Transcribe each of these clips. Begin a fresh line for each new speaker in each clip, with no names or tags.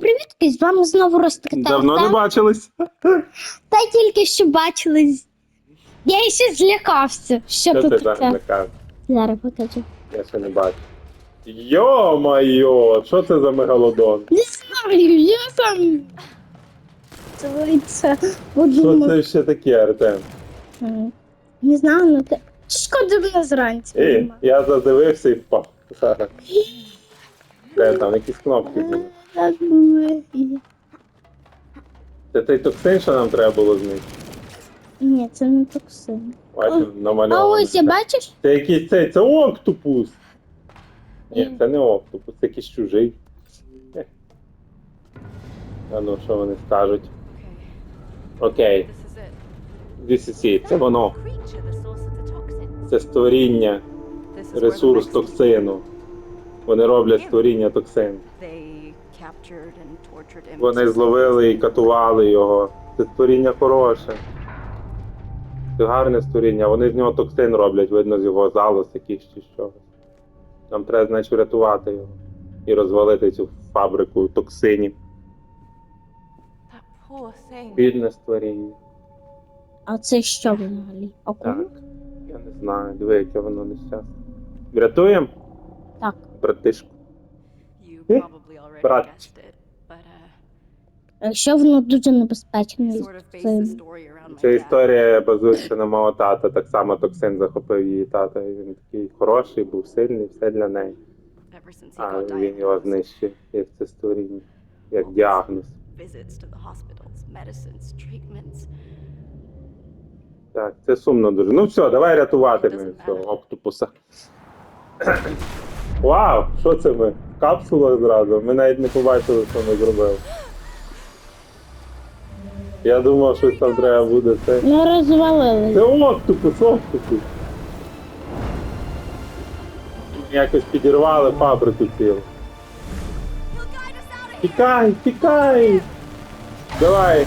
Привіт, з вами знову Ростик.
Давно не бачились.
Та тільки що бачились. Я ще злякався. Що
Що ти
тут
так
таке?
злякав?
Зараз покажу.
Я ще не бачу. Йо-майо, що це за мегалодон?
Не знаю, я сам. Це
Що
подумав.
це ще таке, Артем?
М, Не знаю, ну те. Шкода мене зранці.
Ей,
нема.
я задивився і впав. Де там якісь кнопки були?
Так було.
Це той токсин, що нам треба було знайти.
Ні, це не токсин.
Бачу,
А ось я бачиш?
Це якийсь цей, це октопус. Ні, це не октопус, це якийсь чужий. А ну, що вони скажуть? Окей,
This is it.
це воно. Це створіння, ресурс токсину. Вони роблять створіння токсину. Вони зловили і катували його. Це створіння хороше. Це гарне створіння. Вони з нього токсин роблять, видно з його залоз якийсь чи що. Нам треба, значить, врятувати його і розвалити цю фабрику токсинів. Бідне створіння.
А це що взагалі?
Так. Я не знаю, диви, яке воно нещасне. Врятуємо,
Так.
братишку.
You Uh,
Якщо воно дуже
my
Ця історія базується на мого тата. Так само токсин захопив її тата. І він такий хороший, був сильний, все для неї. А він його знищив, як це створіння, як діагноз. Так, це сумно дуже. Ну все, давай рятувати ми цього октопуса. Вау! Що це ми? Капсула зразу. Ми навіть не побачили, що ми зробили. Я думав, що там треба буде це.
Ми розвалили.
Це октопус, октопус. Якось підірвали фабрику цілу. Тікай, тікай! Давай!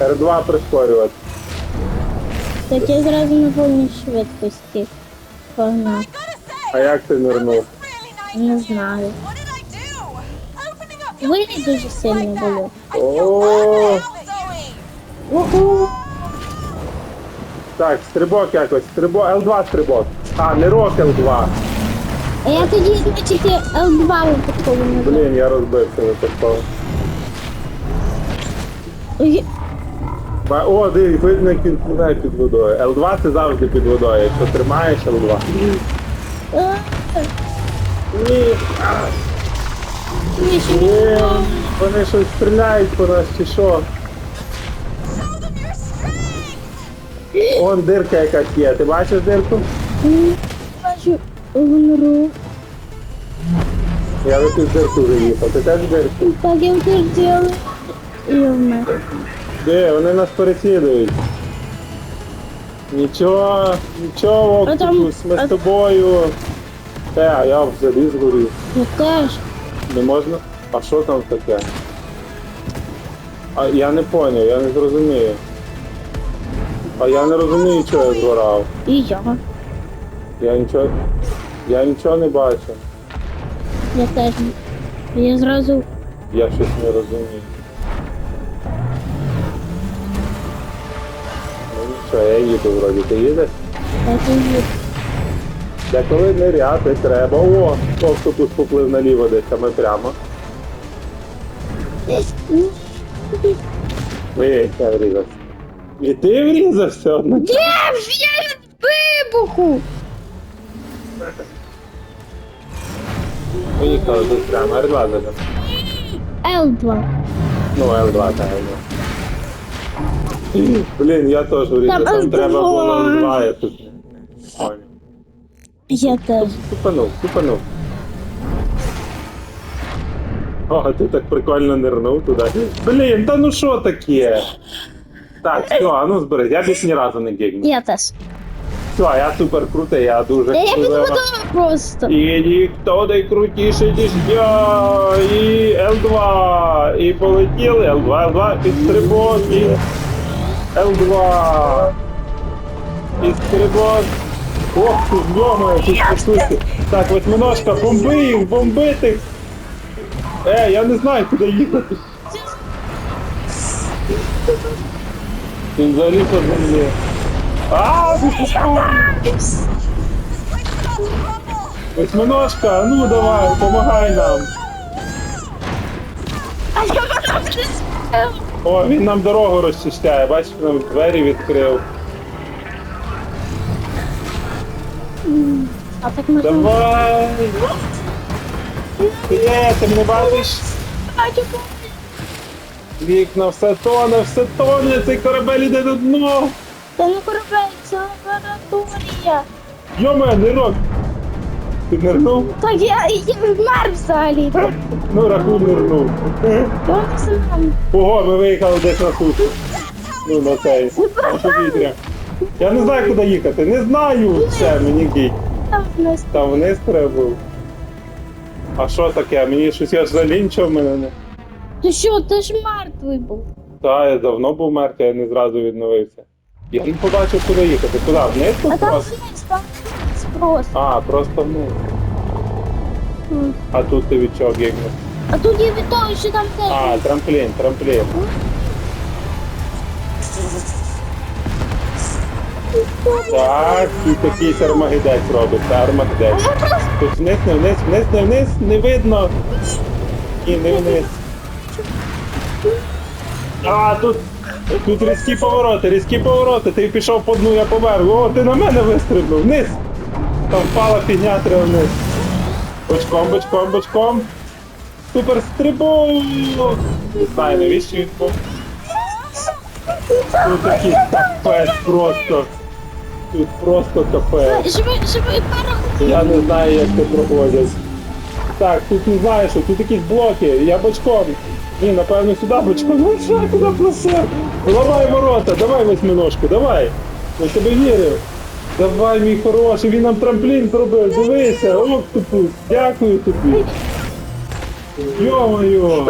Р2 прискорювати.
Так я зразу на повній швидкості погнав.
А як ти нирнув?
Не знаю. Вилі дуже сильно було.
О, Уху. Так, стрибок якось, стрибок, Л2 стрибок. А, не рок Л2.
А я тоді значить L2 випадково не.
Блін, я розбився випадково.
Ой,
Ба- О, дивись, видно, як він пливе під водою. Л2 це завжди під водою, якщо тримаєш Л2.
а,
Ні,
ні,
вони щось стріляють по нас чи що. Вон дирка якась є. Ти бачиш дирку?
бачу.
Я в якусь дирку вже їхав. Ти теж дирку?
Так я теж діяла. І вмер.
Де, вони нас переслідують. Нічого, нічого, Октопус, ми з тобою. Те, а я взагалі згорів.
Я теж.
Не можна? А що там таке? А я не поняв, я не зрозумію. А я не розумію, чого я згорав.
І я.
Я нічого. Я нічого не бачу.
Я теж. Я зразу.
Я щось не розумію. Ну нічого, я їду вроді. Ти їдеш?
Так і є.
Для коли ниряти треба. О, автобус поплив наліво десь, а ми прямо. Ой, я врізався. І ти врізався одна.
Ж я від вибуху?
Поїхали тут прямо, R2 зараз.
L2.
Ну, L2, так, L2. Блін, я теж врізався,
Там
треба
L2.
було L2, я тут.
Я теж.
Тупанув, тупанув. О, ти так прикольно нирнув туди. Блін, та ну що таке? Так, все, а ну зберись, я більше ні разу не гігну.
Я теж.
Все, я супер крутий, я дуже
я під
крутий.
водою просто.
І ніхто не крутіше, ніж я. І Л2. І полетіли. Л2, Л2, підстрибок. І Л2. Підстрибок. Ох, ти зйомою, тут посути. Так, восьминожка, бомби їх, бомбити. Е, я не знаю, куди їхати. Він взагалі по землі. А, ти? Восьминожка, ну давай, помагай нам. О, він нам дорогу розчищає, бачиш, нам двері відкрив.
А так можна.
Давай! Є, ти мене бачиш? Вікна, все тоне, все тоне, цей корабель іде до дно.
Та не корабель, це лабораторія.
Йоме, нирок! Ти нирнув?
Так я, я вмер взагалі.
Ну, рахуй нирнув. Ого, ми виїхали десь на сушу. Ну, на цей, на повітря. Я не знаю, куди їхати. Не знаю. Все, мені гій.
Там вниз.
Там вниз треба було. А що таке? Мені щось я ж залінчив мене. не-
Ти що, ти ж мертвий був.
Та, я давно був мертвий, я не зразу відновився. Я не побачив, куди їхати. Куди? Вниз
А там
просто?
вниз, там вниз просто.
А, просто вниз.
М.
А тут ти від чого гігнеш?
А тут є від того, що там теж.
А, трамплін, трамплін. Так, тут якийсь армагедець робить, це армагедець. Тут вниз, не вниз, вниз, не вниз, не видно. Ні, не вниз. А, тут, тут різкі повороти, різкі повороти. Ти пішов по дну, я помер. О, ти на мене вистрибнув. Вниз. Там впала фігня, треба вниз. Бочком, бочком, бочком. Супер стрибок! Не знаю, навіщо він був. Тут такий капець просто. Тут просто капець.
живи, живи, пару.
Я не знаю, як це проходять. Так, тут не знаю, що тут якісь блоки, я бочком. Ні, напевно, сюди бочком. Ну що, куди плесе? Ламай ворота, давай восьминожку, давай. Я тебе вірив. Давай, мій хороший, він нам трамплін зробив, дивися, октопус, дякую тобі. Йо-моє.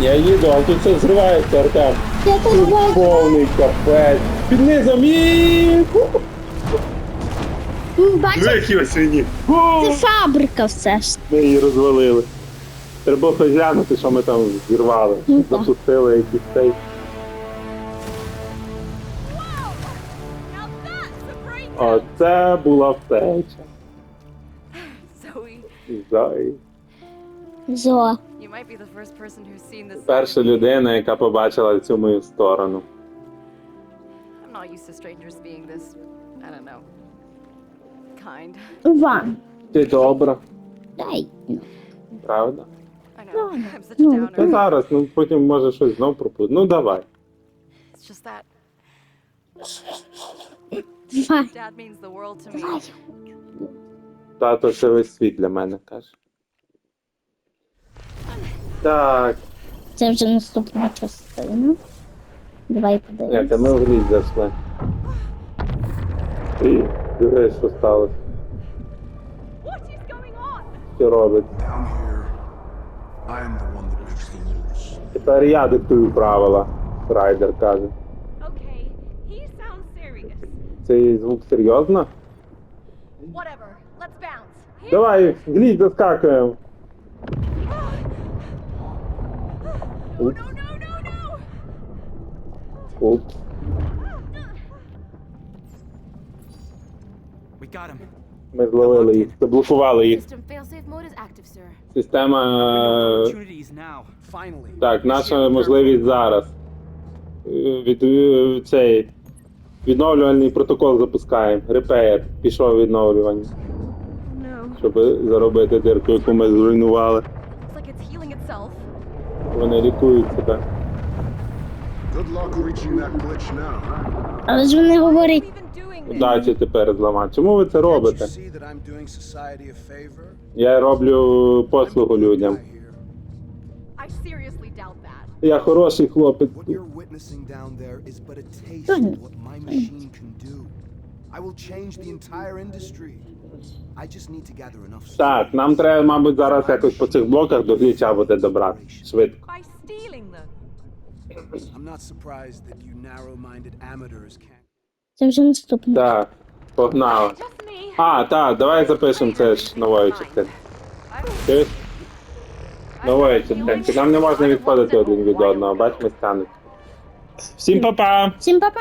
Я
їду, а тут все зривається, Артем.
Я
Тут
бачу.
повний капець. Під низом і...
М, Бачиш,
Які свині.
це фабрика все ж.
Ми її розвалили. Треба було хоч глянути, що ми там зірвали.
Ну, так.
Запустили якийсь цей. Оце була втеча.
You might this.
Перша людина, яка побачила цю мою сторону.
I'm not used to strangers being this, I don't know, kind.
Ван.
Ти добра,
Дай. ну.
правда?
No,
Та зараз, ну потім може щось знов пропустити. Ну давай.
Me.
Тато це весь світ для мене каже. Так,
Це вже наступна частина. Давай
як
подивимось.
ми в ліс зайшли. І дивись, що сталося. Що робить. Тепер я диктую правила, Райдер каже. Цей звук серйозно? Давай, гліть, заскакуємо.
No, no, no, no!
We got him.
Ми зловили їх, заблокували їх.
System failsafe mode is active, sir.
Система.
Opportunities now.
Finally.
Так, наша можливість зараз. Е, Від е, цей відновлювальний протокол запускаємо. Репеєр. Пішов відновлювання, щоб заробити дирку, яку ми зруйнували. Вони лікують себе.
Але ж вони говорять.
Удачі тепер зламати. Чому ви це робите? Я роблю послугу людям. Я хороший хлопець.
I will change the entire industry.
Так, нам треба, мабуть, зараз якось по цих блоках до гліча буде добрати. Швидко.
Це вже наступна.
Так, погнали. А, так, давай запишемо це ж новою частиною. Чуєш? Нової частинки. Нам не можна відходити один від одного, бач, ми. Всім па-па!
Всім па-па!